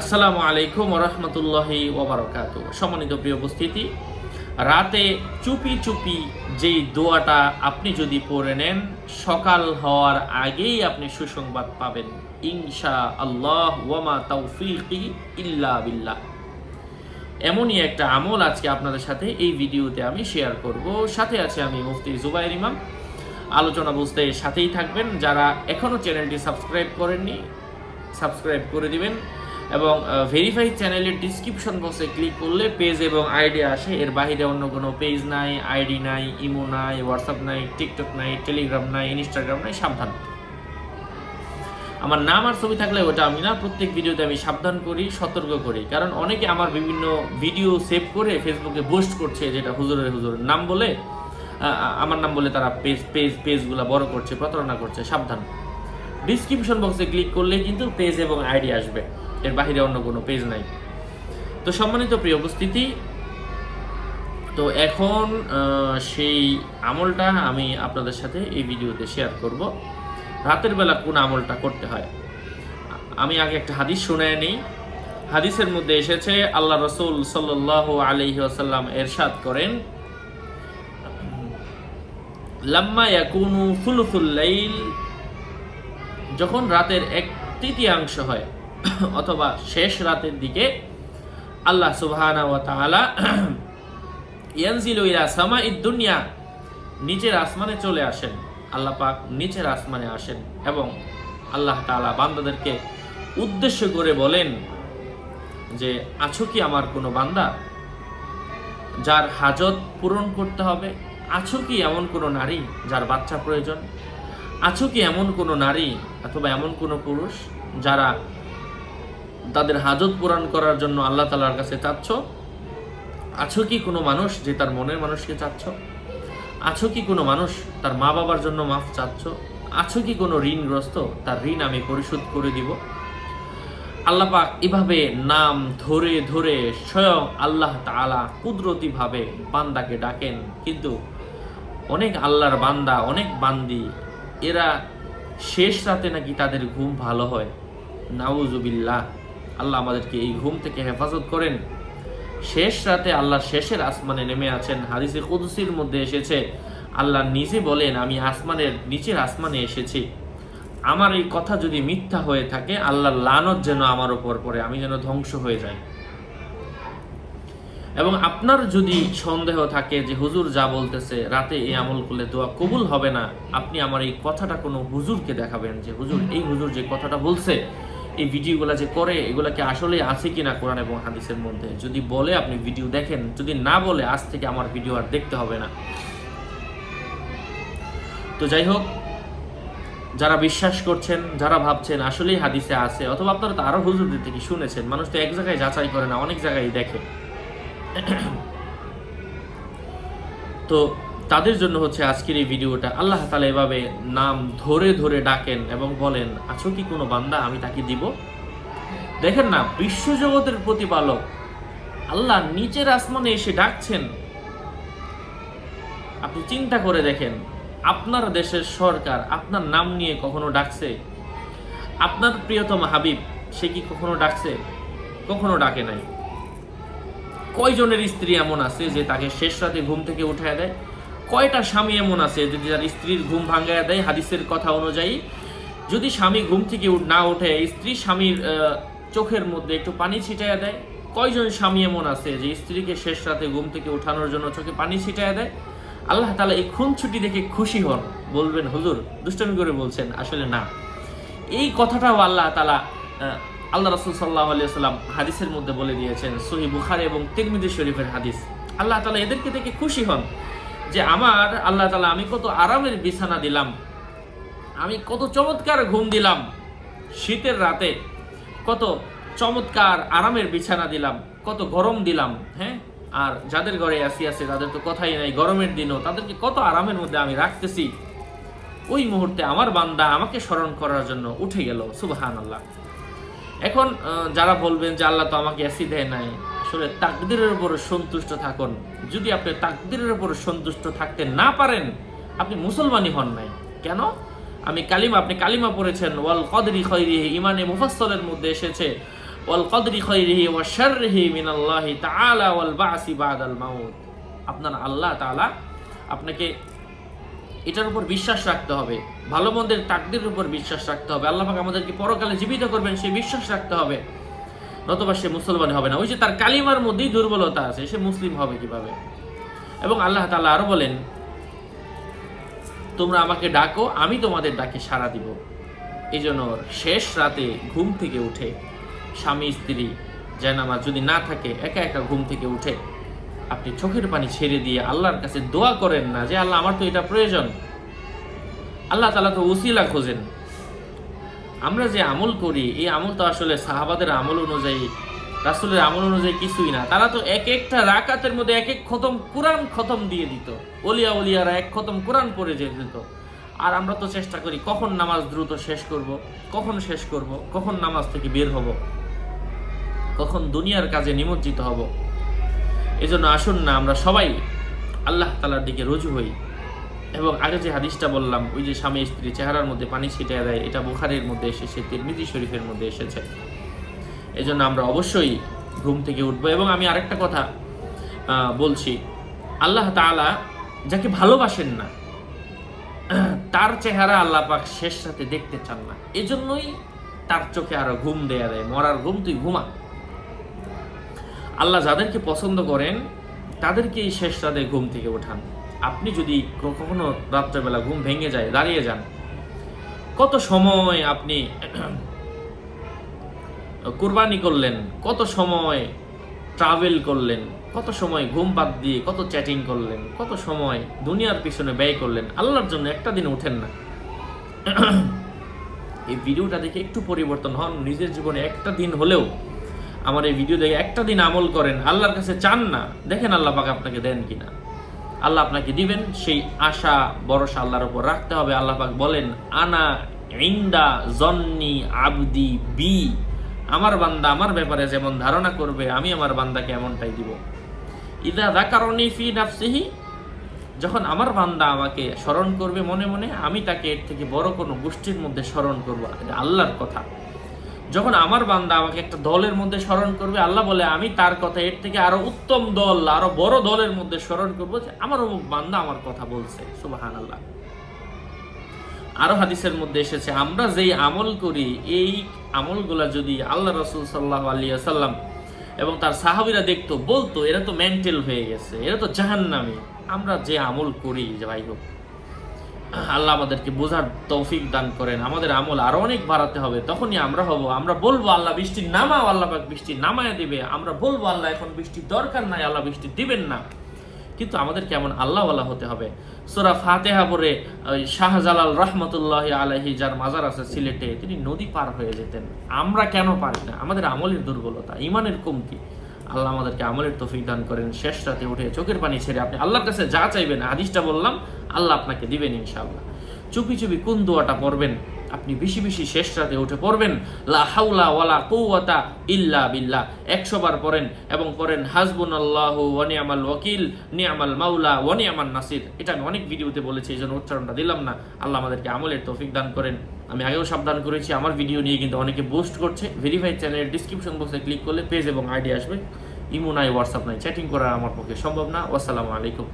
আসসালামু আলাইকুম রহমতুল্লাহি ওবরাকাত সম্মানিত প্রিয় উপস্থিতি, রাতে চুপি চুপি যেই দোয়াটা আপনি যদি পড়ে নেন, সকাল হওয়ার আগেই আপনি সুসংবাদ পাবেন ইনশা আল্লাহ ওয়ামা তৌফিকি ইল্লা বিল্লাহ। এমনই একটা আমল আজকে আপনাদের সাথে এই ভিডিওতে আমি শেয়ার করব। সাথে আছে আমি মুফতি জুবাইর ইমাম। আলোচনা বুঝতে সাথেই থাকবেন। যারা এখনও চ্যানেলটি সাবস্ক্রাইব করেননি, সাবস্ক্রাইব করে দিবেন। এবং ভেরিফাইড চ্যানেলের ডিসক্রিপশন বক্সে ক্লিক করলে পেজ এবং আইডি আসে। এর বাইরে অন্য কোনো পেজ নাই। আইডি নাই ইমো নাই হোয়াটসঅ্যাপ নাই টিকটক নাই টেলিগ্রাম নাই ইনস্টাগ্রাম নাই, সাবধান। আমার নাম আর ছবি থাকলে ওটা আমি না, প্রত্যেক ভিডিওতে আমি সাবধান করি, সতর্ক করি। কারণ অনেকে আমার বিভিন্ন ভিডিও সেভ করে ফেসবুকে পোস্ট করছে, যেটা হুজুরের হুজুরের নাম বলে আমার নাম বলে তারা পেজ পেজ পেজগুলো বড় করছে, প্রতারণা করছে, সাবধান। ডিসক্রিপশন বক্সে ক্লিক করলে কিন্তু পেজ এবং আইডি আসবে। এর বাহিরে অন্য কোনো পেজ নাই। তো সম্মানিত প্রিয় উপস্থিতি, তো এখন সেই আমলটা আমি আপনাদের সাথে এই ভিডিওতে শেয়ার করব। রাতের বেলা কোন আমলটা করতে হয়? আমি আগে একটা হাদিস শুনে নিই। হাদিসের মধ্যে এসেছে, আল্লাহ রসুল সাল্লাহ আলহি আসাল্লাম এরশাদ করেন, লাম্মা ইয়াকুনু ফুলফুল লাইল যখন রাতের এক তৃতীয়াংশ হয় অথবা শেষ রাতের দিকে আল্লাহ সুবহানা দুনিয়া, নিচের আসমানে চলে আসেন। আল্লাহ পাক নিচের আসমানে আসেন এবং আল্লাহ তাআলা বান্দাদেরকে উদ্দেশ্য করে বলেন যে, আছো কি আমার কোনো বান্দা? যার হাজত পূরণ করতে হবে? আছো কি এমন কোনো নারী যার বাচ্চা প্রয়োজন? আছো কি এমন কোনো নারী অথবা এমন কোনো পুরুষ যারা তাদের হাজত পূরণ করার জন্য আল্লাহ তালার কাছে চাচ্ছ? আছো কি কোনো মানুষ যে তার মনের মানুষকে চাচ্ছ? আছো কি কোনো মানুষ তার মা বাবার জন্য মাফ চাচ্ছ? আছো কি কোনো ঋণগ্রস্ত? তার ঋণ আমি পরিশোধ করে দিব। আল্লাহ পাক এভাবে নাম ধরে ধরে স্বয়ং আল্লাহ তাআলা কুদরতিভাবে বান্দাকে ডাকেন। কিন্তু অনেক আল্লাহর বান্দা, অনেক বান্দি, এরা শেষ রাতে নাকি তাদের ঘুম ভালো হয়? নাউজুবিল্লাহ। আল্লাহ আমাদেরকে এই ঘুম থেকে হেফাজত করেন। শেষ রাতে আল্লাহ শেষের আসমানে নেমে আছেন। হাদিসে কুদসির মধ্যে এসেছে, আল্লাহ নিজে বলেন, আমি আসমানের নিচের আসমানে এসেছি। আমার এই কথা যদি মিথ্যা হয়ে থাকে আল্লাহর লানত যেন আমার উপর পড়ে, আমি যেন ধ্বংস হয়ে যাই। এবং আপনার যদি সন্দেহ থাকে যে হুজুর যা বলতেছে, রাতে এই আমল করলে দোয়া কবুল হবে না, আপনি আমার এই কথাটা কোনো হুজুরকে দেখাবেন যে, হুজুর, এই হুজুর যে কথাটা বলছে এই ভিডিওগুলো যে করে, এগুলা কি আসলে আছে কিনা কোরআন এবং হাদিসের মধ্যে? যদি বলে আপনি ভিডিও দেখেন, যদি না বলে আজ থেকে আমার ভিডিও আর দেখতে হবে না। তো যাই হোক, যারা বিশ্বাস করছেন, যারা ভাবছেন আসলেই হাদিসে আছে, অথবা আপনারা তো আরও হুজুরদের থেকে শুনেছেন, মানুষ তো এক জায়গায় যাচাই করে না, অনেক জায়গায় দেখে। তো তাদের জন্য হচ্ছে আজকের এই ভিডিওটা। আল্লাহ তালা এভাবে নাম ধরে ধরে ডাকেন এবং বলেন, আছো কি কোনো বান্দা? আমি তাকে দিব। দেখেন না বিশ্বজগতের প্রতিপালক আল্লাহ নিচের আসমানে এসে ডাকছেন। আপনি চিন্তা করে দেখেন, আপনার দেশের সরকার আপনার নাম নিয়ে কখনো ডাকছে? আপনার প্রিয়তম হাবিব, সে কি কখনো ডাকছে? কখনো ডাকে নাই। কয়জনের স্ত্রী এমন আছে যে তাকে শেষ রাতে ঘুম থেকে উঠায় দেয়? কয়টা স্বামী এমন আছে যদি তার স্ত্রীর ঘুম ভাঙ্গায় দেয় হাদিসের কথা অনুযায়ী? যদি স্বামী ঘুম থেকে না ওঠে, স্ত্রী স্বামীর চোখের মধ্যে একটু পানি ছিটায় দেয়? কয়জন স্বামী এমন আছে যে স্ত্রীকে শেষ রাতে ঘুম থেকে উঠানোর জন্য চোখে পানি ছিটায় দেয়? আল্লাহ তালা এই খুন ছুটি দেখে খুশি হন। বলবেন, হুজুর, দুষ্টমি করে বলছেন। আসলে না। এই কথাটাও আল্লাহ তালা আল্লাহ রসুল সাল্লাহ সাল্লাম হাদিসের মধ্যে বলে দিয়েছেন সহি বুখারি এবং তিরমিদি শরীফের হাদিস। আল্লাহ তালা এদেরকে দেখে খুশি হন। যে আমার আল্লাহ তালা আমি কত আরামের বিছানা দিলাম, আমি কত চমৎকার ঘুম দিলাম, শীতের রাতে কত চমৎকার আরামের বিছানা দিলাম, কত গরম দিলাম হ্যাঁ? আর যাদের ঘরে আসি আছে, তাদের তো কথাই নাই, গরমের দিনও, তাদেরকে কত আরামের মধ্যে আমি রাখতেছি। ওই মুহূর্তে আমার বান্দা আমাকে স্মরণ করার জন্য উঠে গেল সুবাহান আল্লাহ এখন যারা বলবেন যে আল্লাহ তো আমাকে অ্যাসি দেয় নাই আসলে তাকদিরের উপর সন্তুষ্ট থাকুন। যদি আপনি তাকদিরের উপর সন্তুষ্ট থাকতে না পারেন, আপনি মুসলমানই হন নাই। কেন? আমি কালিমা, আপনি কালিমা পড়েছেন, ওয়াল কদরি খৈরি ইমানে মুফাসসলের মধ্যে এসেছে, ওয়াল কদরি খৈরিহি ওয়া শাররিহি মিনাল্লাহি তাআলা ওয়াল বাসি বাদাল মাউত। আপনার আল্লাহ তাআলা আপনাকে এটার উপর বিশ্বাস রাখতে হবে। ভালো মন্দের তাকদের উপর বিশ্বাস রাখতে হবে। আল্লাহ পাক আমাদেরকে পরকালে জীবিত করবেন, সেই বিশ্বাস রাখতে হবে। নতুবা সে মুসলমান হবে না। ওই যে তার কালিমার মধ্যেই দুর্বলতা আছে, সে মুসলিম হবে কীভাবে? এবং আল্লাহ তাআলা আরও বলেন, তোমরা আমাকে ডাকো, আমি তোমাদের ডাকে সাড়া দিব। এই জন্য শেষ রাতে ঘুম থেকে উঠে স্বামী, স্ত্রী জানামাজ যদি না থাকে, একা একা ঘুম থেকে উঠে আপনি চোখের পানি ছেড়ে দিয়ে আল্লাহর কাছে দোয়া করেন না যে, আল্লাহ, আমার তো এটা প্রয়োজন। আল্লাহ তালা তো উসিলা খোঁজেন। আমরা যে আমল করি, এই আমল তো আসলে সাহাবাদের আমল অনুযায়ী, রাসুলের আমল অনুযায়ী কিছুই না। তারা তো এক একটা রাকাতের মধ্যে এক এক খতম, কোরআন খতম দিয়ে দিত। অলিয়া অলিয়ারা এক খতম কোরআন পড়ে যে দিত আর আমরা তো চেষ্টা করি, কখন নামাজ দ্রুত শেষ করব, কখন শেষ করব, কখন নামাজ থেকে বের হব, কখন দুনিয়ার কাজে নিমজ্জিত হব। এজন্য আসুন না, আমরা সবাই আল্লাহ তালার দিকে রুজু হই। এবং আগে যে হাদিসটা বললাম, ওই যে স্বামী স্ত্রী চেহারার মধ্যে পানি ছিটিয়ে দেয়, এটা বুখারের মধ্যে এসেছে, তিরমিজি শরীফের মধ্যে এসেছে। এজন্য আমরা অবশ্যই ঘুম থেকে উঠবো। এবং আমি আরেকটা কথা বলছি, আল্লাহ তাআলা যাকে ভালোবাসেন না, তার চেহারা আল্লাহ পাক শেষ রাতে দেখতে চান না। এজন্যই তার চোখে আরও ঘুম দেয়া দেয়। মরার ঘুম তুই ঘুমা। আল্লাহ যাদেরকে পছন্দ করেন তাদেরকে এই শেষ রাতে ঘুম থেকে ওঠান। আপনি যদি কখনো রাত্রেবেলা ঘুম ভেঙে যায়, দাঁড়িয়ে যান। কত সময় আপনি কুরবানি করলেন, কত সময় ট্রাভেল করলেন, কত সময় ঘুম বাদ দিয়ে কত চ্যাটিং করলেন, কত সময় দুনিয়ার পিছনে ব্যয় করলেন, আল্লাহর জন্য একটা দিন ওঠেন না। এই ভিডিওটা দেখে একটু পরিবর্তন হন, নিজের জীবনে একটা দিন হলেও আমার এই ভিডিও দেখে একটা দিন আমল করেন, আল্লাহর কাছে চান না, দেখেন আল্লাহ পাক আপনাকে দেন কিনা। আল্লাহ আপনাকে দিবেন, সেই আশা, ভরসা আল্লাহর উপর রাখতে হবে। আল্লাহ পাক বলেন, আনা ইন্দা জন্নি আবদি বি। আমার বান্দা আমার ব্যাপারে যেমন ধারণা করবে, আমি আমার বান্দাকে এমনটাই দিব। ইদা দাকারনি ফি নাফসিহি? যখন আমার বান্দা আমাকে স্মরণ করবে মনে মনে, আমি তাকে এর থেকে বড় কোনো গোষ্ঠীর মধ্যে স্মরণ করব আল্লাহর কথা। যখন আমার বান্দা আমাকে একটা দলের মধ্যে স্মরণ করবে, আল্লাহ বলে, আমি তার কথা এর থেকে আরও উত্তম দল, আরও বড় দলের মধ্যে স্মরণ করব যে আমার অমুক বান্দা আমার কথা বলছে। সুবাহান আল্লাহ আরও হাদিসের মধ্যে এসেছে, আমরা যেই আমল করি, এই আমলগুলা যদি আল্লাহ রসুল সাল্লাহ আলিয়া সাল্লাম এবং তার সাহাবিরা দেখতো, বলতো, এরা তো মেন্টাল হয়ে গেছে, এরা তো জাহান্নামী, আমরা যে আমল করি, যাই হোক আল্লাহ আমাদেরকে বোঝার তৌফিক দান করেন, আমাদের আমল আরও অনেক বাড়াতে হবে। তখনই আমরা হব, আমরা বলব আল্লাহ বৃষ্টি নামাও, আল্লাহ বৃষ্টি নামায় দিবে। আমরা বলব আল্লাহ এখন বৃষ্টির দরকার নাই, আল্লাহ বৃষ্টি দিবেন না। কিন্তু আমাদের কেমন আল্লাহওয়ালা হতে হবে। সোরা ফাতেহা পরে শাহজালাল রহমতুল্লাহ আলহি যার মাজার আছে সিলেটে, তিনি নদী পার হয়ে যেতেন। আমরা কেন পারি না? আমাদের আমলের দুর্বলতা, ইমানের কমতি। আল্লাহ আমাদেরকে আমলের তফিক দান করেন। শেষ রাতে উঠে চোখের পানি ছেড়ে আপনি আল্লাহর কাছে যা চাইবেন, হাদিসটা বললাম, আল্লাহ আপনাকে দিবেন ইনশাআল্লাহ। চুপি চুপি কোন দোয়াটা পড়বেন? আপনি বেশি বেশি শেষ রাতে উঠে পড়বেন। লা ওয়ালা কৌয়াতা ইল্লা বিল্লাহ। একশো বার পড়েন এবং পড়েন হাসবুন আল্লাহ ওয়ানিয়ামাল ওয়াকিল, নিয়ামাল মাউলা ওয়ানিয়ামাল নাসির। এটা আমি অনেক ভিডিওতে বলেছি, এই জন্য উচ্চারণটা দিলাম না। আল্লাহ আমাদেরকে আমলের তৌফিক দান করেন। আমি আগেও সাবধান করেছি, আমার ভিডিও নিয়ে কিন্তু অনেকে পোস্ট করছে। ভেরিফাইড চ্যানেলের ডিসক্রিপশন বক্সে ক্লিক করলে পেজ এবং আইডি আসবে। ইমো নাই হোয়াটসঅ্যাপ নাই চ্যাটিং করা আমার পক্ষে সম্ভব না। আসসালামু আলাইকুম।